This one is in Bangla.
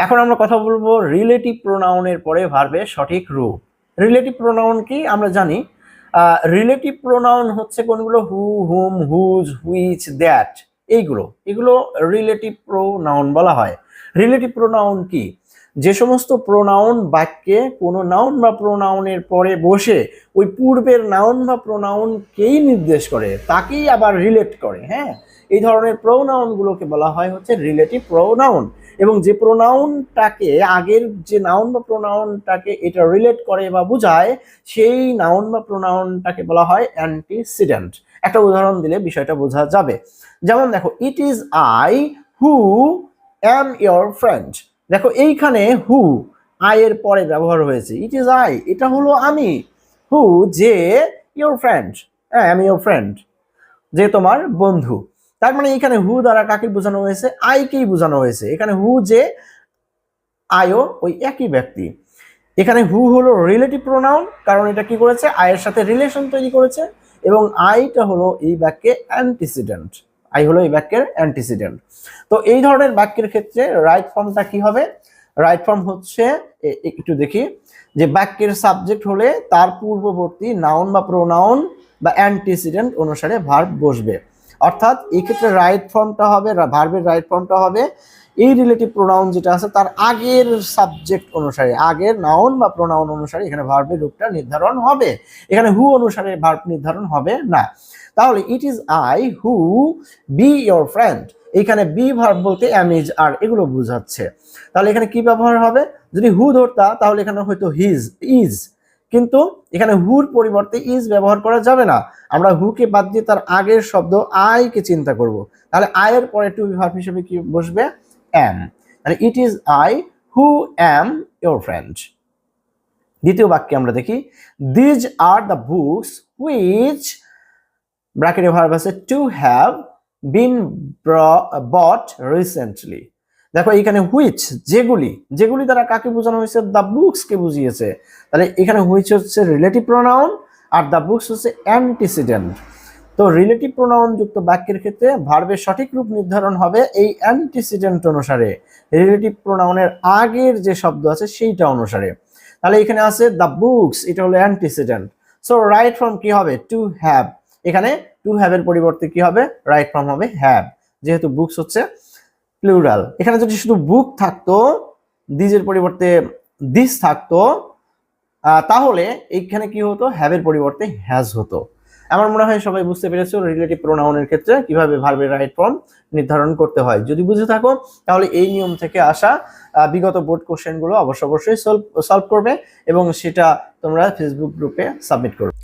এখন আমরা কথা বলব রিলেটিভ প্রোনাউনের পরে ভার্বের সঠিক রূপ। রিলেটিভ প্রোনাউন কি? আমরা জানি রিলেটিভ প্রোনাউন হচ্ছে কোনগুলো? Who whom whose which that এইগুলো। এগুলো রিলেটিভ প্রোনাউন বলা হয়। রিলেটিভ প্রোনাউন কি? যে সমস্ত প্রোনাউন বাক্যে কোনো নাউন বা প্রোনাউনের পরে বসে ওই পূর্বের নাউন বা প্রোনাউনকেই নির্দেশ করে, তাকেই আবার রিলেট করে হ্যাঁ? এই ধরনের প্রোনাউনগুলোকে বলা হয় হচ্ছে রিলেটিভ প্রোনাউন এবং যে প্রোনাউনটাকে আগের যে নাউন বা প্রোনাউনটাকে এটা রিলেট করে বা বোঝায়, সেই নাউন বা প্রোনাউনটাকে বলা হয় অ্যান্টিসিডেন্ট একটা উদাহরণ দিলে বিষয়টা বোঝা যাবে। যেমন দেখো it is I who am your friend দেখো, এইখানে হু আই এর পরে ব্যবহার হয়েছে। ইট ইজ আই এটা হলো আমি হু যে ইয়োর ফ্রেন্ড হ্যাঁ আমি ইয়োর ফ্রেন্ড যে তোমার বন্ধু তার মানে এখানে হু দ্বারা কাকে বোঝানো হয়েছে? আইকেই বোঝানো হয়েছে? এখানে হু যে আয়ও ওই একই ব্যক্তি। এখানে হু হলো রিলেটিভ প্রোনাউন কারণ এটা কি করেছে? আয়ের সাথে রিলেশন তৈরি করেছে এবং আইটা হলো এই বাক্যে অ্যান্টিসিডেন্ট আই হলো এই বাক্যের অ্যান্টিসিডেন্ট তো এই ধরনের বাক্যের ক্ষেত্রে রাইট ফর্মটা কি হবে? রাইট ফর্ম হচ্ছে একটু দেখি, যে বাক্যের সাবজেক্ট হলে তার পূর্ববর্তী নাউন বা প্রোনাউন বা অ্যান্টিসিডেন্ট অনুসারে ভার্ব বসবে। অর্থাৎ এই ক্ষেত্রে রাইট ফর্মটা হবে ভার্বের রাইট ফর্মটা হবে। এই রিলেটিভ প্রোনাউন যেটা আছে, তার আগের সাবজেক্ট অনুসারে, আগের নাউন বা প্রোনাউন অনুসারে এখানে ভার্বের রূপটা নির্ধারণ হবে। এখানে হু অনুসারে ভার্ব নির্ধারণ হবে না। তাহলে it is I who be your friend এখানে বি ভার্ব বলতে অ্যামিজ আর এগুলো বোঝাচ্ছে। তাহলে এখানে কি ব্যবহার হবে? যদি হু ধরতা, তাহলে এখানে হয়তো হিজ ইজ কিন্তু এখানে হুর পরিবর্তে ইজ ব্যবহার করা যাবে না। আমরা হুকে বাদ দিয়ে তার আগের শব্দ আইকে চিন্তা করব। তাহলে আয়ের পরে টু ভার্ব হিসেবে কি বসবে? অ্যাম মানে it is I who am your friend দ্বিতীয় বাক্যে আমরা দেখি these are the books which ব্র্যাকেটে ভার্ব আছে to have been bought recently দেখো, এখানে হুইচ যেগুলি যেগুলি দ্বারা কাকে বোঝানো হয়েছে? দ্য বুকসকে বুঝিয়েছে। তাহলে এখানে হুইচ হচ্ছে রিলেটিভ প্রোনাউন আর দ্য বুকস হচ্ছে অ্যান্টিসিডেন্ট তো রিলেটিভ প্রোনাউন যুক্ত বাক্যের ক্ষেত্রে ভার্বের সঠিক রূপ নির্ধারণ হবে এই অ্যান্টিসিডেন্ট অনুসারে। রিলেটিভ প্রোনাউনের আগের যে শব্দ আছে সেইটা অনুসারে। তাহলে এখানে আছে দ্য বুকস এটা হলো অ্যান্টিসিডেন্ট সো রাইট ফর্ম কি হবে? টু হ্যাভ এখানে টু হ্যাভের পরিবর্তে কি হবে? রাইট ফর্ম হবে হ্যাভ যেহেতু বুকস হচ্ছে প্লুরাল। এখানে যদি শুধু বুক থাকতো দিজের পরিবর্তে দিস থাকতো তাহলে এইখানে কি হতো? হ্যাভের পরিবর্তে হ্যাজ হতো। আমার মনে হয় সবাই বুঝতে পেরেছ রিলেটিভ প্রোনাউনের ক্ষেত্রে কীভাবে ভার্বের রাইট ফর্ম নির্ধারণ করতে হয়। যদি বুঝে থাকো, তাহলে এই নিয়ম থেকে আসা বিগত বোর্ড কোশ্চেনগুলো অবশ্য অবশ্যই সলভ সলভ করবে এবং সেটা তোমরা ফেসবুক গ্রুপে সাবমিট করবে।